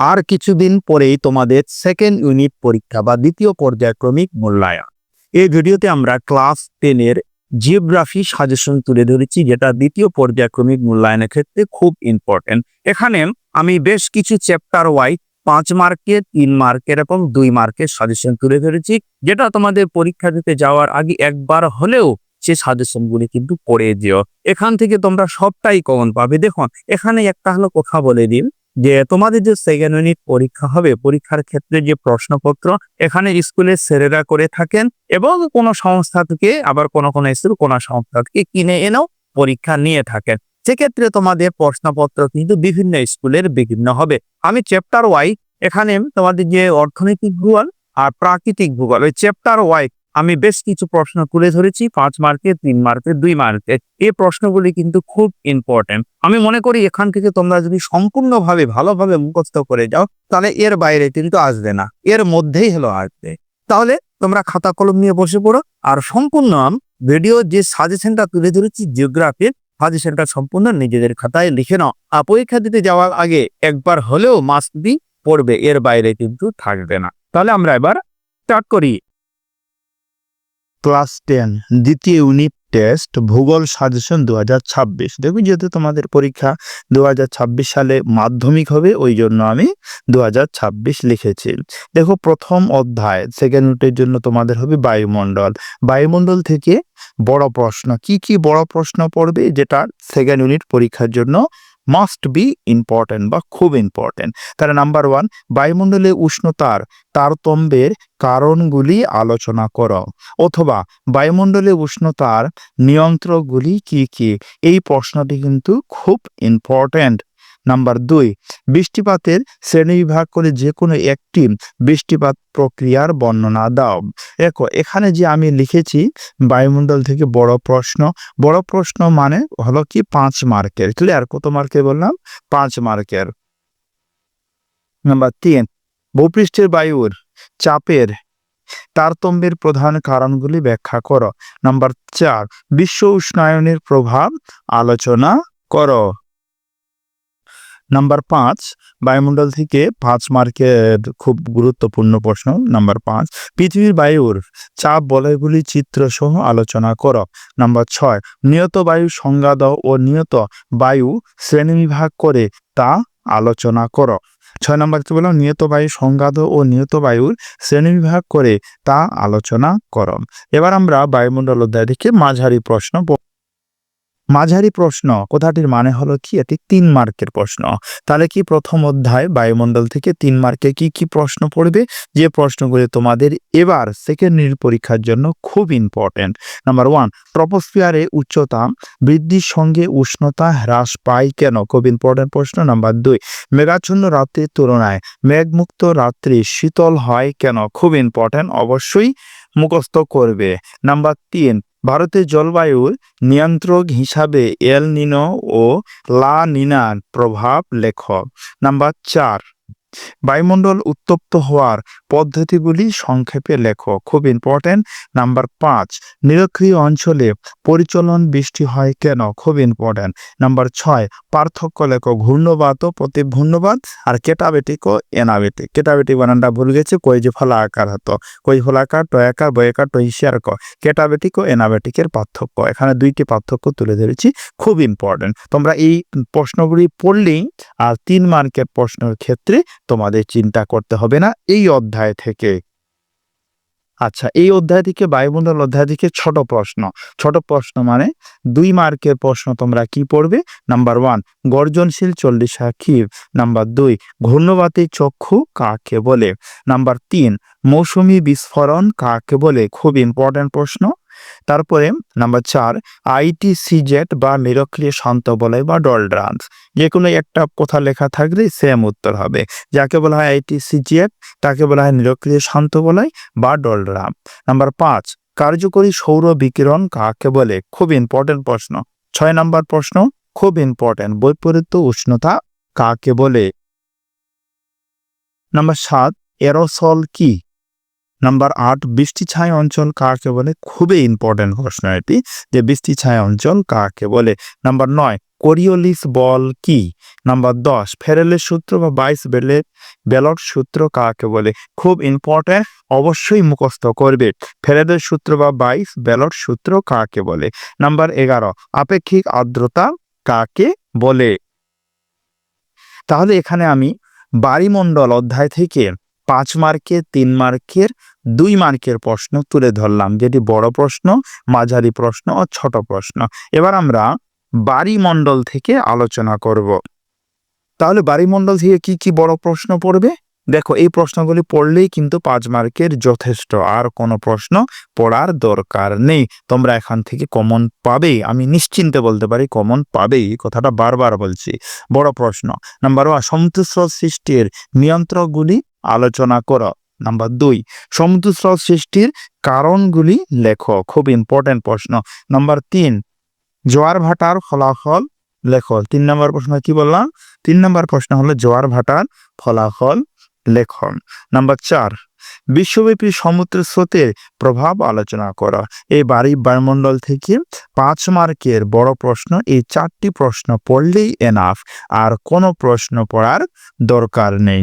আর কিছুদিন পরেই তোমাদের সেকেন্ড ইউনিট পরীক্ষা বা দ্বিতীয় পর্যায়ক্রমিক মূল্যায়ন। এই ভিডিওতে আমরা ক্লাস টেনের জিওগ্রাফি সাজেশন তুলে ধরেছি, যেটা দ্বিতীয় পর্যায়ক্রমিক মূল্যায়নের ক্ষেত্রে খুব ইম্পর্টেন্ট এখানে আমি বেশ কিছু চ্যাপ্টার ওয়াই পাঁচ মার্কের তিন মার্কের এবং দুই মার্কের সাজেশন তুলে ধরেছি, যেটা তোমাদের পরীক্ষা দিতে যাওয়ার আগে একবার হলেও সে সাজেশনগুলি কিন্তু পড়ে যেও। এখান থেকে তোমরা সবটাই কমন পাবে। দেখুন, এখানে একটা হলো কথা বলে দিন যে তোমাদের যে সেকেন্ড ইউনিট পরীক্ষা হবে, পরীক্ষার ক্ষেত্রে যে প্রশ্নপত্র, এখানে স্কুলের স্যারেরা করে থাকেন এবং কোনো সংস্থা থেকে আবার কোনো কোনো স্কুল কোনো সংস্থা থেকে কিনে এনেও পরীক্ষা নিয়ে থাকেন। সেক্ষেত্রে তোমাদের প্রশ্নপত্র কিন্তু বিভিন্ন স্কুলের বিভিন্ন হবে। আমি চ্যাপ্টার ওয়াই এখানে তোমাদের যে অর্থনৈতিক ভূগোল আর প্রাকৃতিক ভূগোল, ওই চ্যাপ্টার ওয়াই আমি বেশ কিছু প্রশ্ন তুলে ধরেছি, পাঁচ মার্কের তিন মার্কের দুই মার্কের এই প্রশ্নগুলি কিন্তু খুব ইম্পর্টেন্ট আমি মনে করি এখান থেকে তোমরা যদি সম্পূর্ণভাবে, ভালোভাবে মুখস্থ করে যাও, তাহলে এর বাইরে কিন্তু আসবে না। এর মধ্যেই হলো আসবে। তাহলে তোমরা খাতা কলম নিয়ে বসে পড়ো। আর সম্পূর্ণ ভিডিও যে সাজেশনটা তুলে ধরেছি জিওগ্রাফির সাজেশনটা সম্পূর্ণ নিজেদের খাতায় লিখে নাও। আর পরীক্ষা দিতে যাওয়ার আগে একবার হলেও মাস্ক বি পড়বে, এর বাইরে কিন্তু থাকবে না। তাহলে আমরা এবার স্টার্ট করি। ক্লাস টেন, দ্বিতীয় ইউনিট টেস্ট, ভূগোল সাজেশন দু হাজার ছাব্বিশ। দেখুন, যেহেতু তোমাদের পরীক্ষা দু হাজার ছাব্বিশ সালে মাধ্যমিক হবে, ওই জন্য আমি দু হাজার ছাব্বিশ লিখেছি। দেখো, প্রথম অধ্যায় সেকেন্ড ইউনিটের জন্য তোমাদের হবে বায়ুমণ্ডল। বায়ুমণ্ডল থেকে বড় প্রশ্ন, কি কি বড় প্রশ্ন পড়বে, যেটা সেকেন্ড ইউনিট পরীক্ষার জন্য মাস্ট বি ইম্পর্টেন্ট বা খুব ইম্পর্টেন্ট তাহলে নাম্বার ওয়ান বায়ুমণ্ডলে উষ্ণতার তারতম্যের কারণগুলি আলোচনা করো। অথবা বায়ুমণ্ডলে উষ্ণতার নিয়ন্ত্রকগুলি কি কি? এই প্রশ্নটি কিন্তু খুব ইম্পর্টেন্ট নাম্বার দুই, বৃষ্টিপাতের শ্রেণীবিভাগ করে যে কোনো একটি বৃষ্টিপাত প্রক্রিয়ার বর্ণনা দাও। দেখো, এখানে যে আমি লিখেছি, বায়ুমণ্ডল থেকে বড় প্রশ্ন বড় প্রশ্ন মানে হলো কি? পাঁচ মার্কের। ক্লিয়ার কত মার্কের বললাম? পাঁচ মার্কের। নাম্বার তিন, ভূপৃষ্ঠের বায়ুর চাপের তারতম্যের প্রধান কারণগুলি ব্যাখ্যা করো। নাম্বার চার, বিশ্ব উষ্ণায়নের প্রভাব আলোচনা করো। নাম্বার পাঁচ, বায়ুমণ্ডল থেকে পাঁচ মার্কের খুব গুরুত্বপূর্ণ প্রশ্ন নাম্বার পাঁচ, পৃথিবীর বায়ুর চাপ, বলয়গুলি চিত্র সহ আলোচনা কর। নাম্বার ছয়, নিয়ত বায়ু সংজ্ঞা দাও ও নিয়ত বায়ু শ্রেণীবিভাগ করে তা আলোচনা করো। ছয় নম্বর কি বললাম? নিয়ত বায়ু সংঘাত ও নিয়ত বায়ুর শ্রেণীবিভাগ করে তা আলোচনা করো। এবার আমরা বায়ুমণ্ডল অধ্যায় থেকে মাঝারি প্রশ্ন মাঝারি প্রশ্ন, কথাটির মানে হলো কি? এটি তিন মার্কের প্রশ্ন। তাহলে কি প্রথম অধ্যায় বায়ুমণ্ডল থেকে তিন মার্কে কি কি প্রশ্ন পড়বে? যে প্রশ্নগুলি তোমাদের এবার সেকেন্ড ইউনিট পরীক্ষার জন্য খুব ইম্পর্টেন্ট নাম্বার ওয়ান ট্রপোস্ফিয়ারে উচ্চতা বৃদ্ধির সঙ্গে উষ্ণতা হ্রাস পায় কেন? খুব ইম্পর্টেন্ট প্রশ্ন। নাম্বার দুই, মেঘাচ্ছন্ন রাত্রির তুলনায় মেঘমুক্ত রাত্রি শীতল হয় কেন? খুব ইম্পর্টেন্ট অবশ্যই মুখস্থ করবে। নাম্বার তিন ভারতের জলবায়ুর নিয়ন্ত্রক হিসাবে এল নিনো ও লা নিনার প্রভাব লেখ নাম্বার চার। বায়ুমণ্ডল উত্তপ্ত হওয়ার পদ্ধতিগুলি সংক্ষেপে লেখো। খুব ইম্পর্টেন্ট নাম্বার পাঁচ, নিরক্ষীয় অঞ্চলে পরিচলন বৃষ্টি হয় কেন? খুব ইম্পর্টেন্ট নাম্বার ছয়, পার্থক্য লেখো। ঘূর্ণবাদ ও প্রতিঘূর্ণবাদ আর কেটাবেটিক ও এনাবেটিক। কেটাবেটিক বানানটা ভুল গেছে। কই যে ফলা আকার হতো? কই ফলাকার টয়াকার বয়াকার টহিসিয়ার ক কেটাবেটিক ও এনাবেটিকের পার্থক্য। এখানে দুইটি পার্থক্য তুলে ধরেছি। খুব ইম্পর্টেন্ট তোমরা এই প্রশ্নগুলি পড়লেই আর তিন মার্কের প্রশ্নের ক্ষেত্রে তোমাদের চিন্তা করতে হবে না, এই অধ্যায় থেকে। আচ্ছা এই অধ্যায় থেকে বায়ুমণ্ডল অধ্যায় থেকে ছোট প্রশ্ন। ছোট প্রশ্ন মানে দুই মার্কের প্রশ্ন তোমরা কি পড়বে? নাম্বার ওয়ান, গর্জনশীল চল্লিশ সাক্ষীর নাম্বার দুই, ঘূর্ণবাতি চক্ষু কাকে বলে? নাম্বার তিন, মৌসুমী বিস্ফোরণ কাকে বলে? খুব ইম্পর্টেন্ট প্রশ্ন। তারপরে নাম্বার চার আইটি সিজেট বা নিরক্ষীয় শান্ত বলয় বা ডলড্রান্স। যে কোনো একটা কথা লেখা থাকলে সেম উত্তর হবে। যাকে বলা হয় আইটি সিজেট তাকে বলা হয় নিরক্ষীয় শান্ত বলয় বা ডলড্রাম। নাম্বার পাঁচ, কার্যকরী সৌর বিকিরণ কাকে বলে? খুব ইম্পর্টেন্ট প্রশ্ন। ছয় নাম্বার প্রশ্ন, খুব ইম্পর্টেন্ট বৈপরীত্য উষ্ণতা কাকে বলে? নাম্বার সাত, এরোসল কি? নাম্বার আট, বৃষ্টি ছায় অঞ্চল কাকে বলে? খুবই ইম্পর্টেন্ট প্রশ্ন এটি, যে বৃষ্টি ছায় অঞ্চল কাকে বলে? নাম্বার নয়, কোরিওলিস বল কি? নাম্বার দশ, ফেরেলের সূত্র বা বাইশ বেলে, বেলট সূত্র কাকে বলে? খুব ইম্পর্টেন্ট অবশ্যই মুখস্থ করবে। ফেরেলের সূত্র বা বাইশ বেলট সূত্র কাকে বলে? নাম্বার এগারো, আপেক্ষিক আর্দ্রতা কাকে বলে? তাহলে এখানে আমি বাড়িমণ্ডল অধ্যায় থেকে পাঁচ মার্কের, তিন মার্কের, দুই মার্কের প্রশ্ন তুলে ধরলাম। যেটি বড় প্রশ্ন, মাঝারি প্রশ্ন ও ছোট প্রশ্ন। এবার আমরা বাড়িমণ্ডল থেকে আলোচনা করব। তাহলে বাড়িমণ্ডল থেকে কি কি বড় প্রশ্ন পড়বে? দেখো, এই প্রশ্নগুলি পড়লেই কিন্তু পাঁচ মার্কের যথেষ্ট। আর কোনো প্রশ্ন পড়ার দরকার নেই। তোমরা এখান থেকে কমন পাবেই। আমি নিশ্চিন্তে বলতে পারি কমন পাবেই। কথাটা বারবার বলছি। বড় প্রশ্ন। নাম্বার ওয়ান সন্তুষ্ট সৃষ্টির নিয়ন্ত্রকগুলি আলোচনা করো। নাম্বার দুই সমুদ্র স্রোত সৃষ্টির কারণগুলি লেখো, খুব ইম্পর্টেন্ট প্রশ্ন। নাম্বার তিন, জোয়ার ভাটার ফলাফল লেখো। তিন নম্বর প্রশ্ন কি বললাম? তিন নম্বর প্রশ্ন হলো জোয়ার ভাটার ফলাফল লেখন নাম্বার চার, বিশ্বব্যাপী সমুদ্র স্রোতের প্রভাব আলোচনা করা। এই বাড়ি বায়ুমণ্ডল থেকে পাঁচ মার্কের বড় প্রশ্ন, এই চারটি প্রশ্ন পড়লেই এনাফ আর কোনো প্রশ্ন পড়ার দরকার নেই।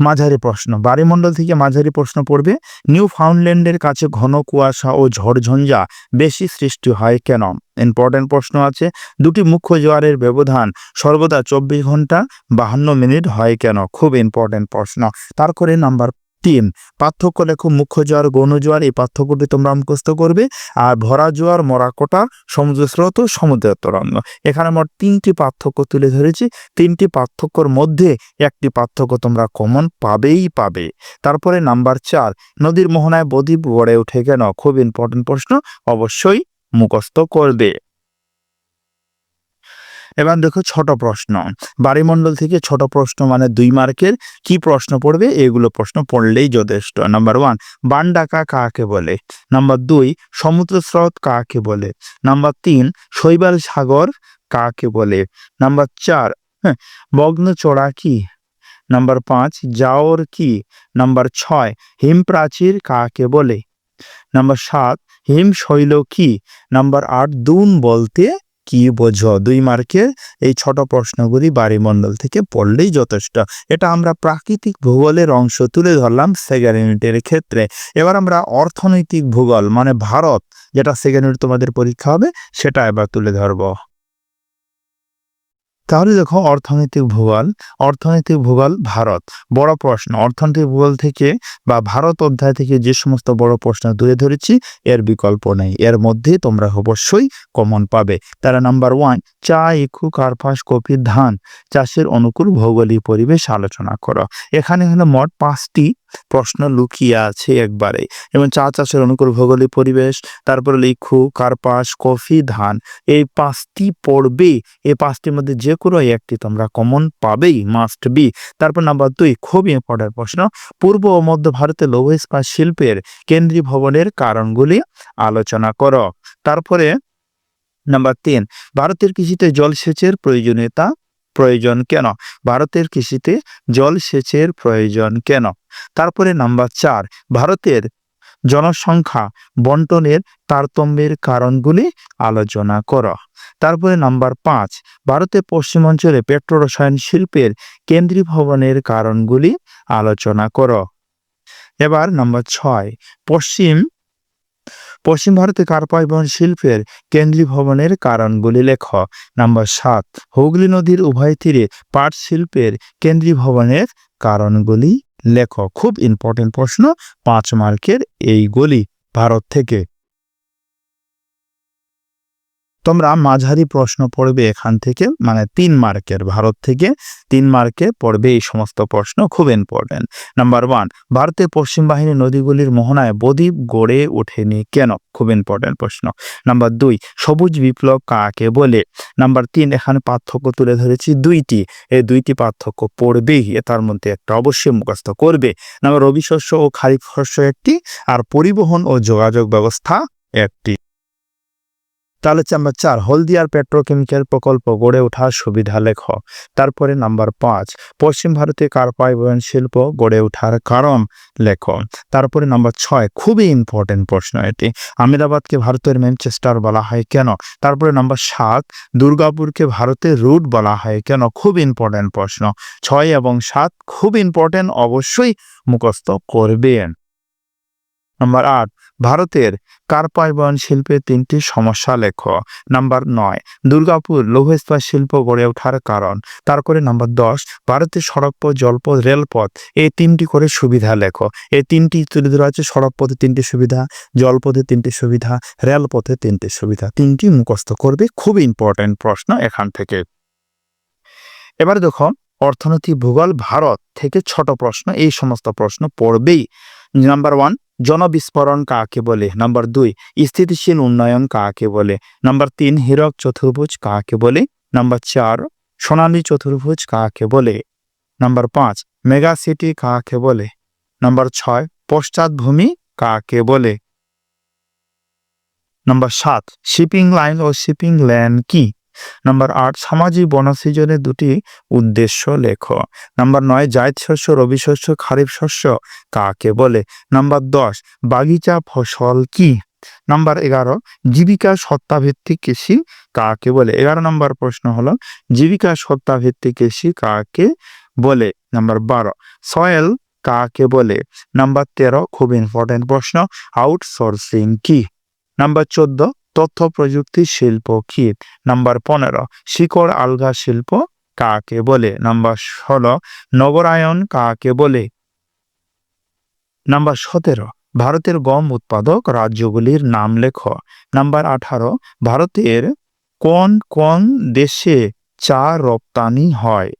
মাঝারি প্রশ্ন। বাড়িমণ্ডল থেকে মাঝারি প্রশ্ন পড়বে, নিউ ফাউন্ডল্যান্ডের কাছে ঘন কুয়াশা ও ঝড়ঝঞ্ঝা বেশি সৃষ্টি হয় কেন? ইম্পর্টেন্ট প্রশ্ন আছে, দুটি মুখ্য জোয়ারের ব্যবধান সর্বদা চব্বিশ ঘণ্টা বাহান্ন মিনিট হয় কেন? খুব ইম্পর্টেন্ট প্রশ্ন। তারপরে নাম্বার তিন। পার্থক্য লেখো, মুখ্য জোয়ার, গৌণ জোয়ার, এই পার্থক্যটি তোমরা মুখস্থ করবে। আর ভরা জোয়ার মরাকোটা সমুদ্র স্রোত ও সমুদ্রের তরঙ্গ। এখানে মোট তিনটি পার্থক্য তুলে ধরেছি। তিনটি পার্থক্যর মধ্যে একটি পার্থক্য তোমরা কমন পাবেই পাবে। তারপরে নাম্বার চার, নদীর মোহনায় বদ্বীপ গড়ে ওঠে কেন? খুব ইম্পর্টেন্ট প্রশ্ন, অবশ্যই মুখস্থ করবে। এবার দেখো ছোট প্রশ্ন। বাড়িমণ্ডল থেকে ছোট প্রশ্ন মানে দুই মার্কের। কি প্রশ্ন পড়বে? এগুলো প্রশ্ন পড়লেই যথেষ্ট। নাম্বার ওয়ান বান ডাকা কাকে বলে? নাম্বার দুই সমুদ্র স্রোত কাকে বলে? নাম্বার তিন, শৈবাল সাগর কাকে বলে? নাম্বার চার হ্যাঁ মগ্ন চড়া কি? নাম্বার পাঁচ, জাওর কি? নাম্বার ছয়, হিম প্রাচীর কাকে বলে? নাম্বার সাত, হিম শৈল কি? নাম্বার আট, দুন বলতে কি বোঝো? দুই মার্কের এই ছোট প্রশ্নগুলি বাড়িমণ্ডল থেকে পড়লেই যথেষ্ট। এটা আমরা প্রাকৃতিক ভূগোলের অংশ তুলে ধরলাম সেকেন্ড ইউনিটের ক্ষেত্রে। এবার আমরা অর্থনৈতিক ভূগোল মানে ভারত, যেটা সেকেন্ড ইউনিট তোমাদের পরীক্ষা হবে, সেটা এবার তুলে ধরবো। তাহলে দেখো অর্থনৈতিক ভূগোল অর্থনৈতিক ভূগোল ভারত। বড় প্রশ্ন, অর্থনৈতিক ভূগোল থেকে বা ভারত অধ্যায় থেকে যে সমস্ত বড় প্রশ্ন তুলে ধরেছি, এর বিকল্প নেই। এর মধ্যে তোমরা অবশ্যই কমন পাবে। তারা নাম্বার ওয়ান চা, ইক্ষু, কার্পাস, কফি, ধান, চাষের অনুকূল ভৌগোলিক পরিবেশ আলোচনা করো। এখানে হলো মোট পাঁচটি প্রশ্ন লুকিয়ে আছে একবারে। এবং চা চাষের অনুকূল ভৌগোলিক পরিবেশ, তারপরে লিখু, কার্পাস, কফি, ধান। এই পাঁচটি পড়বে, এই পাঁচটির মধ্যে যে কোনো একটি তোমরা কমন পাবেই মাস্ট বি তারপর নাম্বার দুই, খুব ইম্পর্টেন্ট প্রশ্ন। পূর্ব ও মধ্য ভারতে লৌহ ইস্পাত শিল্পের কেন্দ্রীয় ভবনের কারণগুলি আলোচনা করো। তারপরে নাম্বার তিন, ভারতের কৃষিতে জলসেচের প্রয়োজনীয়তা প্রয়োজন কেন? ভারতের কৃষিতে জলসেচের প্রয়োজন কেন? তারপরে নাম্বার চার, ভারতের জনসংখ্যা বন্টনের তারতম্যের কারণগুলি আলোচনা করো। তারপরে নাম্বার পাঁচ ভারতের পশ্চিমাঞ্চলে পেট্রো রসায়ন শিল্পের কেন্দ্রীয় ভবনের কারণগুলি আলোচনা করো। এবার নাম্বার ছয়, পশ্চিম পশ্চিম ভারতে কার পরিবহন শিল্পের কেন্দ্রীয় ভবনের কারণগুলি লেখ। নাম্বার সাত, হুগলি নদীর উভয় তীরে পাট শিল্পের কেন্দ্রীয় ভবনের কারণগুলি লেখ খুব ইম্পর্টেন্ট প্রশ্ন পাঁচ মার্কের এই গলি ভারত থেকে। তোমরা মাঝারি প্রশ্ন পড়বে এখান থেকে মানে তিন মার্কের, ভারত থেকে তিন মার্কে পড়বে এই সমস্ত প্রশ্ন, খুব ইম্পর্টেন্ট নাম্বার ওয়ান ভারতের পশ্চিম বাহিনী নদীগুলির মোহনায় বদ্বীপ গড়ে ওঠেনি কেন? খুব ইম্পর্টেন্ট প্রশ্ন. নাম্বার দুই, সবুজ বিপ্লব কাকে বলে? নাম্বার তিন, এখানে পার্থক্য তুলে ধরেছি দুইটি। এই দুইটি পার্থক্য পড়বেই তার মধ্যে একটা অবশ্যই মুখস্থ করবে। নাম্বার রবি শস্য ও খারিফ শস্য একটি, আর পরিবহন ও যোগাযোগ ব্যবস্থা একটি। তাহলে নাম্বার চার হলদিয়ার পেট্রোকেমিক্যাল প্রকল্প গড়ে ওঠার সুবিধা লেখ। তারপরে নাম্বার পাঁচ, পশ্চিম ভারতে কার পরিবহন শিল্প গড়ে ওঠার কারণ লেখ। তারপরে নাম্বার ছয়, খুবই ইম্পর্টেন্ট প্রশ্ন এটি। আহমেদাবাদকে ভারতের ম্যানচেস্টার বলা হয় কেন? তারপরে নাম্বার সাত, দুর্গাপুরকে ভারতের রুট বলা হয় কেন? খুব ইম্পর্টেন্ট প্রশ্ন। ছয় এবং সাত খুব ইম্পর্টেন্ট অবশ্যই মুখস্থ করবেন। নাম্বার আট ভারতের কার পরিবহন শিল্পের তিনটি সমস্যা লেখ। নাম্বার নয়, দুর্গাপুর লৌহ ইস্পাত শিল্প গড়ে ওঠার কারণ। তারপরে নাম্বার দশ, ভারতের সড়কপথ, জলপথ, রেলপথ, এই তিনটি করে সুবিধা লেখ। এই তিনটি তুলে ধরা আছে সড়কপথে তিনটি সুবিধা, জলপথে তিনটি সুবিধা, রেলপথে তিনটি সুবিধা। তিনটি মুখস্থ করবে, খুব ইম্পর্টেন্ট প্রশ্ন এখান থেকে। এবার দেখো, অর্থনীতি, ভূগোল, ভারত থেকে ছোট প্রশ্ন, এই সমস্ত প্রশ্ন পড়বেই। নাম্বার ওয়ান জনবিস্ফোরণ কাকে বলে? নাম্বার দুই, স্থিতিশীল উন্নয়ন কাকে বলে? নাম্বার তিন, হীরক চতুর্ভুজ কাকে বলে? নাম্বার চার, সোনালী চতুর্ভুজ কাকে বলে? নাম্বার পাঁচ, মেগা সিটি কাকে বলে? নাম্বার ছয় পশ্চাৎভূমি কাকে বলে? নাম্বার সাত, শিপিং লাইন ও শিপিং ল্যান্ড কি? নাম্বার আট, সামাজিক বনসৃজনের দুটি উদ্দেশ্য লেখ। নাম্বার নয়, জায়দ শস্য, রবি শস্য, খারিফ শস্য কাকে বলে? নাম্বার দশ, বাগিচা ফসল কি? নাম্বার এগারো, জীবিকা সত্তাভিত্তিক কৃষি কাকে বলে? এগারো নম্বর প্রশ্ন হলো, জীবিকা সত্তাভিত্তিক কৃষি কাকে বলে? নাম্বার বারো, সয়েল কাকে বলে? নাম্বার তেরো, খুব ইম্পর্টেন্ট প্রশ্ন, আউটসোর্সিং কি? নাম্বার চোদ্দ তথ্য প্রযুক্তি শিল্প কি নাম্বার পনেরো, শিকড় আলগা শিল্প কাকে বলে? নাম্বার ষোলো, নগরায়ন কাকে বলে? নাম্বার সতেরো, ভারতের গম উৎপাদক রাজ্যগুলির নাম লেখ। নাম্বার আঠারো, ভারতের কোন কোন দেশে চা রপ্তানি হয়?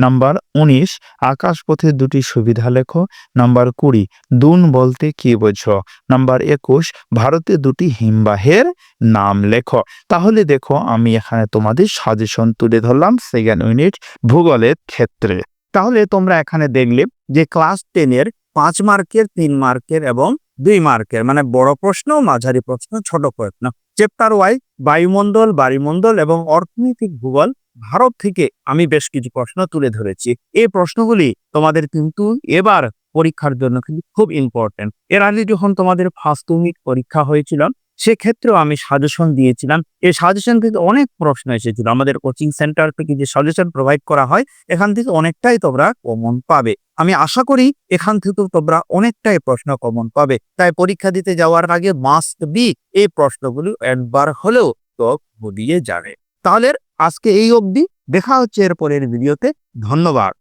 নাম্বার উনিশ আকাশপথের দুটি সুবিধা লেখো। নাম্বার কুড়ি, দুন বলতে কি বোঝো? নাম্বার একুশ, ভারতে দুটি হিমবাহের নাম লেখো। তাহলে দেখো, আমি এখানে তোমাদের সাজেশন তুলে ধরলাম সেকেন্ড ইউনিট ভূগোলের ক্ষেত্রে। তাহলে তোমরা এখানে দেখলে যে ক্লাস টেনের পাঁচ মার্কের তিন মার্কের এবং দুই মার্কের মানে বড় প্রশ্ন, মাঝারি প্রশ্ন, ছোট প্রশ্ন। চ্যাপ্টার ওয়াই বায়ুমণ্ডল বায়ুমণ্ডল এবং অর্থনৈতিক ভূগোল ভারত থেকে আমি বেশ কিছু প্রশ্ন তুলে ধরেছি। এই প্রশ্নগুলি তোমাদের কিন্তু এবার পরীক্ষার জন্য কিন্তু খুব ইম্পর্টেন্ট এর আগে যখন তোমাদের ফার্স্ট ইউনিট পরীক্ষা হয়েছিল, সেক্ষেত্রেও আমি সাজেশন দিয়েছিলাম। এই সাজেশন থেকে অনেক প্রশ্ন এসেছিল। আমাদের কোচিং সেন্টার থেকে যে সাজেশন প্রোভাইড করা হয়, এখান থেকে অনেকটাই তোমরা কমন পাবে। আমি আশা করি এখান থেকেও তোমরা অনেকটাই প্রশ্ন কমন পাবে। তাই পরীক্ষা দিতে যাওয়ার আগে মাস্ট বি এই প্রশ্নগুলো একবার হলেও তো বুঝিয়ে যাবে। তাহলে আজকে এই অবধি। দেখা হচ্ছে এর পরের ভিডিওতে। ধন্যবাদ।